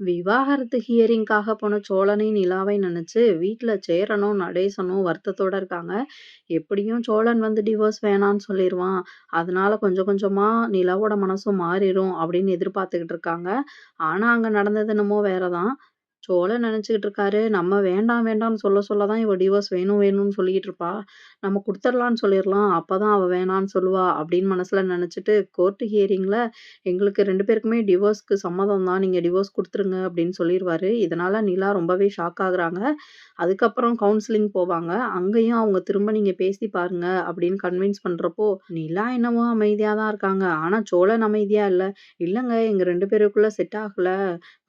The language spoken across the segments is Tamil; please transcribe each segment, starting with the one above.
விவாகரத்து ஹியரிங்க்காக போன சோழனையும், நிலாவை நினச்சி வீட்டில் சேரனும், நடேசனும் வருத்தத்தோட இருக்காங்க. எப்படியும் சோழன் வந்து டிவோர்ஸ் வேணான்னு சொல்லிடுவான் அதனால கொஞ்சம் கொஞ்சமாக நிலாவோட மனசும் மாறிடும் அப்படின்னு எதிர்பார்த்துக்கிட்டு இருக்காங்க. ஆனால் அங்கே நடந்தது என்னமோ வேறதான் சோழன் நினச்சிக்கிட்டு இருக்காரு, நம்ம வேண்டாம் வேண்டாம்னு சொல்ல சொல்ல தான் இவ டிவோர்ஸ் வேணும் வேணும்னு சொல்லிக்கிட்டு இருப்பா. நம்ம கொடுத்துட்லான்னு சொல்லிடலாம் அப்போ அப்பதான் அவ வேணான்னு சொல்லுவா அப்படின்னு மனசுல நினச்சிட்டு கோர்ட்டு ஹியரிங்ல எங்களுக்கு ரெண்டு பேருக்குமே டிவோர்ஸ்க்கு சம்மதம் தான். நீங்க டிவோர்ஸ் கொடுத்துருங்க அப்படின்னு சொல்லிருவாரு. இதனால நிலா ரொம்பவே ஷாக் ஆகுறாங்க. அதுக்கப்புறம் கவுன்சிலிங் போவாங்க. அங்கேயும் அவங்க திரும்ப நீங்க பேசி பாருங்க அப்படின்னு கன்வின்ஸ் பண்றப்போ, நிலா என்னவோ அமைதியா தான் இருக்காங்க. ஆனா சோழன் அமைதியா இல்ல. இல்லங்க எங்க ரெண்டு பேருக்குள்ள செட் ஆகல.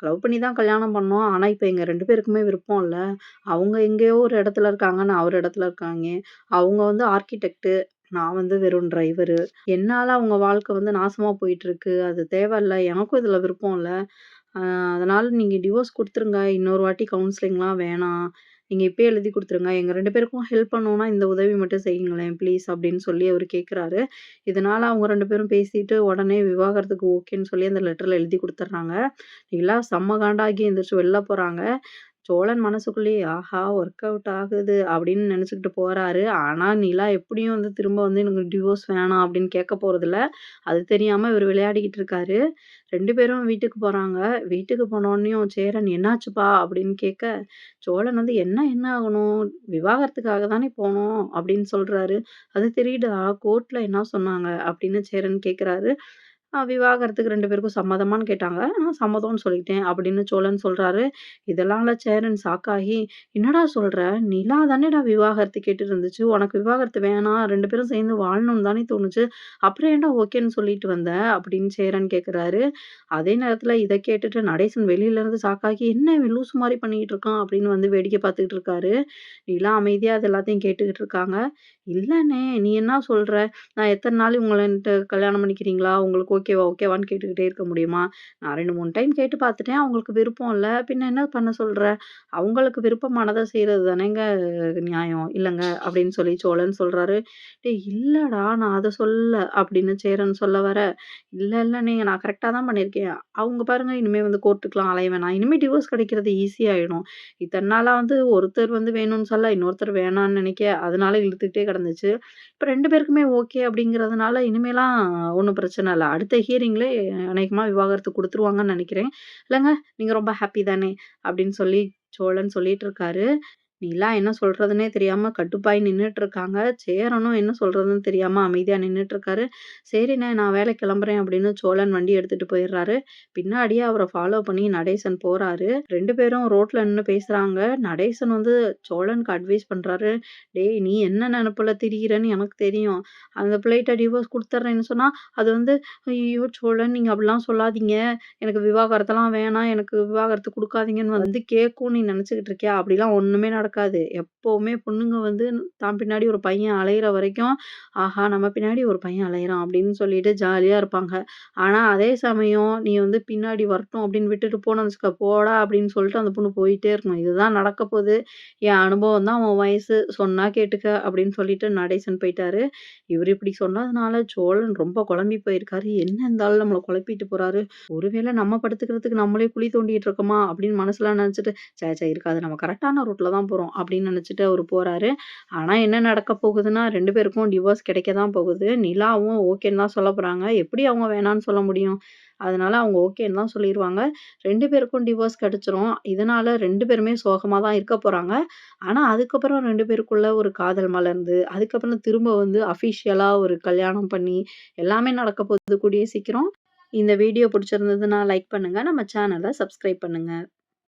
லவ் பண்ணி தான் கல்யாணம் பண்ணோம். ஆனால் இப்போ எங்கள் ரெண்டு பேருக்குமே விருப்பம் இல்லை அவங்க எங்கேயோ ஒரு இடத்துல இருக்காங்க. நான் ஒரு இடத்துல இருக்காங்க. அவங்க வந்து ஆர்க்கிடெக்ட். நான் வந்து வெறும் டிரைவரு. என்னால் அவங்க வாழ்க்கை வந்து நாசமாக போயிட்டுருக்கு. அது தேவையில்ல. எனக்கும் இதில் விருப்பம் இல்லை அதனால் நீங்கள் டிவோர்ஸ் கொடுத்துருங்க இன்னொரு வாட்டி கவுன்சிலிங்லாம் வேணாம். நீங்க இப்பயே எழுதி கொடுத்துருங்க எங்க ரெண்டு பேருக்கும் ஹெல்ப் பண்ணணும்னா இந்த உதவி மட்டும் செய்யுங்களேன் ப்ளீஸ் அப்படின்னு சொல்லி அவர் கேட்குறாரு. இதனால அவங்க ரெண்டு பேரும் பேசிட்டு உடனே விவாகரத்துக்கு ஓகேன்னு சொல்லி அந்த லெட்டர்ல எழுதி கொடுத்துட்றாங்க நிலா செம்ம காண்டாகி எந்திரிச்சு வெளில போறாங்க. சோழன் மனசுக்குள்ளேயே ஆஹா! ஒர்க் அவுட் ஆகுது அப்படின்னு நினச்சிக்கிட்டு போகிறாரு ஆனால் நிலா எப்படியும் வந்து திரும்ப வந்து எனக்கு டிவோர்ஸ் வேணாம் அப்படின்னு கேட்க போகிறதில்ல அது தெரியாமல் இவர் விளையாடிக்கிட்டு இருக்காரு. ரெண்டு பேரும் வீட்டுக்கு போகிறாங்க வீட்டுக்கு போனோடனையும் சேரன் என்னாச்சுப்பா? அப்படின்னு கேட்க, சோழன் வந்து என்ன என்ன ஆகணும்? விவாகரத்துக்காக தானே போனோம் அப்படின்னு சொல்கிறாரு அது தெரியுடா கோர்ட்டில் என்ன சொன்னாங்க? அப்படின்னு சேரன் கேட்குறாரு. விவாகரத்துக்கு ரெண்டு பேருக்கும் சம்மதமான்னு கேட்டாங்க. நான் சம்மதம்னு சொல்லிட்டேன் அப்படின்னு சோழன் சொல்றாரு. இதெல்லாம்ல சேரன் சாக்காகி என்னடா சொல்ற? நிலா தானேடா விவாகரத்து கேட்டு இருந்துச்சு. உனக்கு விவாகரத்து வேணாம். ரெண்டு பேரும் சேர்ந்து வாழணும்னு தானே தோணுச்சு. அப்புறம் ஏன்டா ஓகேன்னு சொல்லிட்டு வந்த? அப்படின்னு சேரன் கேட்குறாரு. அதே நேரத்துல இதை கேட்டுட்டு நடேசன் வெளியில இருந்து ஷாக்காகி, என்ன இவன் லூசு மாதிரி பண்ணிக்கிட்டு இருக்கான் அப்படின்னு வந்து வேடிக்கை பார்த்துக்கிட்டு இருக்காரு. நிலா அமைதியா அது எல்லாத்தையும் கேட்டுக்கிட்டு இருக்காங்க. இல்லைண்ணே நீ என்ன சொல்ற? நான் எத்தனை நாள் உங்களை கல்யாணம் பண்ணிக்கிறீங்களா? உங்களுக்கு ஓகேவா? ஓகேவான்னு கேட்டுக்கிட்டே இருக்க முடியுமா? நான் 2, 3 டைம் கேட்டு பார்த்துட்டேன். அவங்களுக்கு விருப்பம் இல்லை பின்ன என்ன பண்ண சொல்ற? அவங்களுக்கு விருப்பமானதை செய்கிறது தானேங்க நியாயம். இல்லைங்க அப்படின்னு சொல்லி சோழன் சொல்றாரு. டேய் இல்லடா நான் அதை சொல்ல அப்படின்னு சேரன் சொல்ல வர, இல்லை இல்லை இல்லண்ணே நான் கரெக்டாக தான் பண்ணியிருக்கேன். அவங்க பாருங்க இனிமே வந்து கோர்ட்டுக்குலாம் அலைய வேணாம். இனிமே டிவோர்ஸ் கிடைக்கிறது ஈஸி ஆயிடும். இத்தனை நாளாக வந்து ஒருத்தர் வந்து வேணும்னு சொல்ல, இன்னொருத்தர் வேணான்னு நினைக்க, அதனால இழுத்துக்கிட்டே கிடந்துச்சு. இப்போ ரெண்டு பேருக்குமே ஓகே அப்படிங்கிறதுனால இனிமேலாம் ஒன்றும் பிரச்சனை இல்லை அடுத்த அடுத்த ஹியரிங்கில் அநேகமாக விவாகரத்து கொடுத்துருவாங்கன்னு நினைக்கிறேன் இல்லைங்க நீங்கள் ரொம்ப ஹாப்பி தானே? அப்படின்னு சொல்லி சோழன் சொல்லிட்டு இருக்காரு. நிலா என்ன சொல்றதுன்னே தெரியாம கட்டுப்பாய் நின்னுட்டு இருக்காங்க. சேரனும் என்ன சொல்றதுன்னு தெரியாம அமைதியா நின்றுட்டுருக்காரு சரிண்ணே நான் வேலை கிளம்புறேன் அப்படின்னு சோழன் வண்டி எடுத்துட்டு போயிடுறாரு. பின்னாடியே அவரை ஃபாலோ பண்ணி நடேசன் போறாரு. ரெண்டு பேரும் ரோட்ல நின்று பேசுறாங்க. நடேசன் வந்து சோழனுக்கு அட்வைஸ் பண்றாரு. டேய் நீ என்ன நெனப்புல திரிகிறேன்னு எனக்கு தெரியும். அந்த பிள்ளைகிட்ட டிவோர்ஸ் கொடுத்துட்றேன்னு சொன்னா, அது வந்து ஐயோ சோழன் நீங்க அப்படிலாம் சொல்லாதீங்க. எனக்கு விவாகரத்தெல்லாம் வேணாம். எனக்கு விவாகரத்து கொடுக்காதீங்கன்னு வந்து கேட்கும் நீ நினச்சிக்கிட்டு இருக்கியா? அப்படிலாம் ஒண்ணுமே நடக்காது. எப்பவுமே பொண்ணுங்க வந்து தான் பின்னாடி ஒரு பையன் அலையிற வரைக்கும், ஆஹா! நம்ம பின்னாடி ஒரு பையன் அலையிறான் அப்படின்னு சொல்லிட்டு ஜாலியா இருப்பாங்க. ஆனா அதே சமயம் நீ வந்து பின்னாடி வரட்டும் அப்படின்னு விட்டுட்டு போனோம்னு வச்சுக்க, போடா அப்படின்னு சொல்லிட்டு அந்த பொண்ணு போயிட்டே இருக்கணும் இதுதான் நடக்க போகுது என் அனுபவம் தான் உன் வயசு. சொன்னா கேட்டுக்க அப்படின்னு சொல்லிட்டு நடேசன் போயிட்டாரு. இவர் இப்படி சொன்னதுனால சோழன் ரொம்ப குழம்பி போயிருக்காரு. என்ன இருந்தாலும் நம்மளை குழப்பிட்டு போறாரு? ஒருவேளை நம்ம படுத்துக்கிறதுக்கு நம்மளே குழி தோண்டிட்டு இருக்கோமா? அப்படின்னு மனசுல நினைச்சிட்டு சே சே இருக்காது. நம்ம கரெக்டான ரூட்ல தான் போறோம் அப்படின்னு நினச்சிட்டு அவர் போகிறாரு ஆனால் என்ன நடக்க போகுதுன்னா ரெண்டு பேருக்கும் டிவோர்ஸ் கிடைக்க தான் போகுது. நிலாவும் ஓகேன்னு தான் சொல்ல போகிறாங்க எப்படி அவங்க வேணான்னு சொல்ல முடியும்? அதனால அவங்க ஓகேன்னு தான் சொல்லிடுவாங்க ரெண்டு பேருக்கும் டிவோர்ஸ் கிடச்சிரும். இதனால ரெண்டு பேருமே சோகமாக தான் இருக்க போகிறாங்க ஆனால் அதுக்கப்புறம் ரெண்டு பேருக்குள்ள ஒரு காதல் மலர்ந்து, அதுக்கப்புறம் திரும்ப வந்து அஃபிஷியலாக ஒரு கல்யாணம் பண்ணி, எல்லாமே நடக்க போகுது கூடிய சீக்கிரம். இந்த வீடியோ பிடிச்சிருந்ததுன்னா லைக் பண்ணுங்கள் நம்ம சேனலை சப்ஸ்கிரைப் பண்ணுங்கள்